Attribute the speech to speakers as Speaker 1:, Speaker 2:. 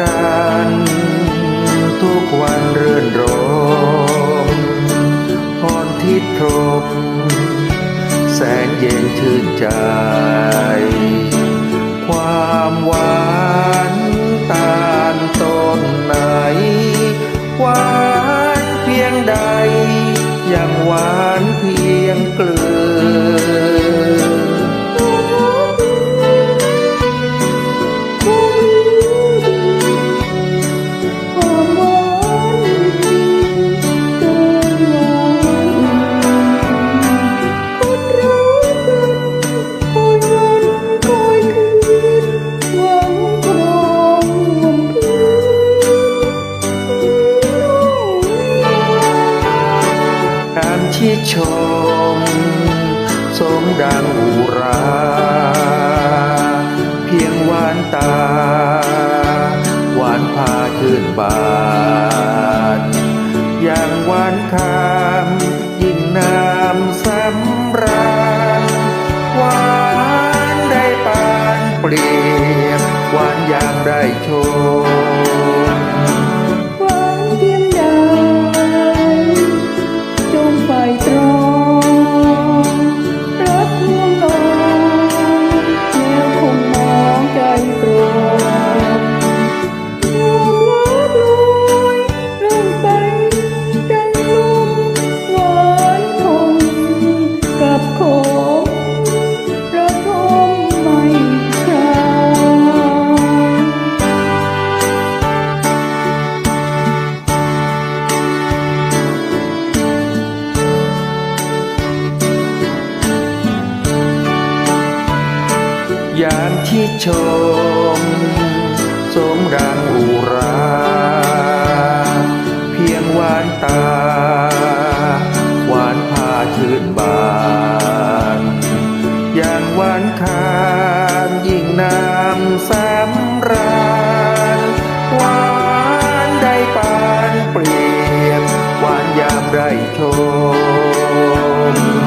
Speaker 1: กันทุกวันเรื่อนรมพรทิพย์พรมแสงเย็นชื่นใจ ที่ชม สมดังอุรา เพียงหวานตา หวานพาชื่นบานอย่างหวานคำยิ่งน้ำสำ
Speaker 2: ราญหวานได้ปานเปรียบหวานยามได้ชม
Speaker 1: ยานที่ชม สมดังอุรา เพียงหวานตา หวานพาชื่นบานอย่างหวานคานยิ่งน้ำสำราญหวานได้ปานเปลี่ยนหวานยามได้ชม